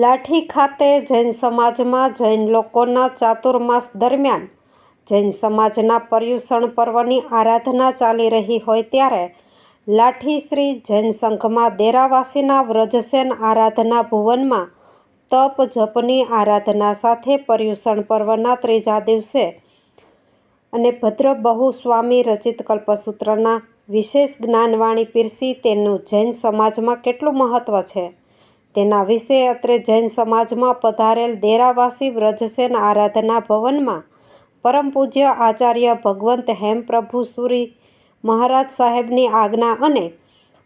લાઠી ખાતે જૈન સમાજમાં જૈન લોકોના ચાતુર્માસ દરમિયાન જૈન સમાજના પર્યુષણ પર્વની આરાધના ચાલી રહી હોય ત્યારે લાઠી શ્રી જૈન સંઘમાં દેરાવાસીના વ્રજસેન આરાધના ભુવનમાં તપ જપની આરાધના સાથે પર્યુષણ પર્વના ત્રીજા દિવસે અને ભદ્ર બહુ સ્વામી રચિત કલ્પસૂત્રના વિશેષ જ્ઞાનવાણી પીરસી તેનું જૈન સમાજમાં કેટલું મહત્ત્વ છે? તેના વિશે અત્રે જૈન સમાજમાં પધારેલ દેરાવાસી વ્રજસેન આરાધના ભવનમાં પરમ પૂજ્ય આચાર્ય ભગવંત હેમપ્રભુ સુરી મહારાજ સાહેબની આજ્ઞા અને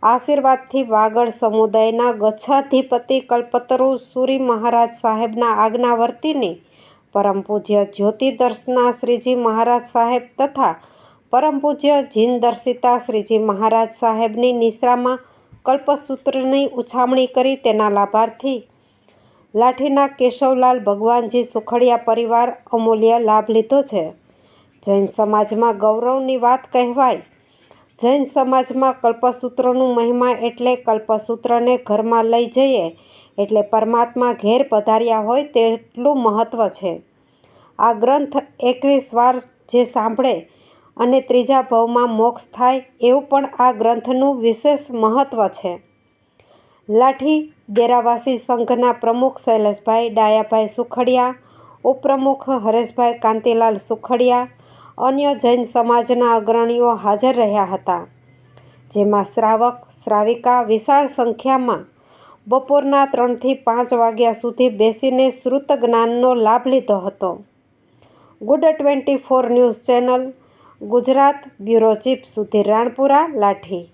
આશીર્વાદથી વાગડ સમુદાયના ગચ્છાધિપતિ કલ્પતરુ સુરી મહારાજ સાહેબના આજ્ઞા વર્તીને પરમ પૂજ્ય જ્યોતિ દર્શના શ્રીજી મહારાજ સાહેબ તથા પરમ પૂજ્ય જીન દર્શિતા શ્રીજી મહારાજ સાહેબની નિશ્રામાં કલ્પસૂત્રની ઉછામણી કરી તેના લાભાર્થી લાઠીના કેશવલાલ ભગવાનજી સુખડિયા પરિવાર અમૂલ્ય લાભ લીધો છે. જૈન સમાજમાં ગૌરવની વાત કહેવાય. જૈન સમાજમાં કલ્પસૂત્રનું મહિમા એટલે કલ્પસૂત્રને ઘરમાં લઈ જઈએ એટલે પરમાત્મા ઘેર પધાર્યા હોય તેટલું મહત્ત્વ છે. આ ગ્રંથ એકવીસ વાર જે સાંભળે અને ત્રીજા ભવમાં મોક્ષ થાય એવું પણ આ ગ્રંથનું વિશેષ મહત્ત્વ છે. લાઠી દેરાવાસી સંઘના પ્રમુખ શૈલેષભાઈ ડાયાભાઈ સુખડિયા, ઉપપ્રમુખ હરેશભાઈ કાંતિલાલ સુખડિયા, અન્ય જૈન સમાજના અગ્રણીઓ હાજર રહ્યા હતા, જેમાં શ્રાવક, શ્રાવિકા વિશાળ સંખ્યામાં બપોરના ત્રણથી પાંચ વાગ્યા સુધી બેસીને શ્રુત જ્ઞાનનો લાભ લીધો હતો. Good twenty four news channel Gujarat bureau chief Sudhir Ranpura Lathi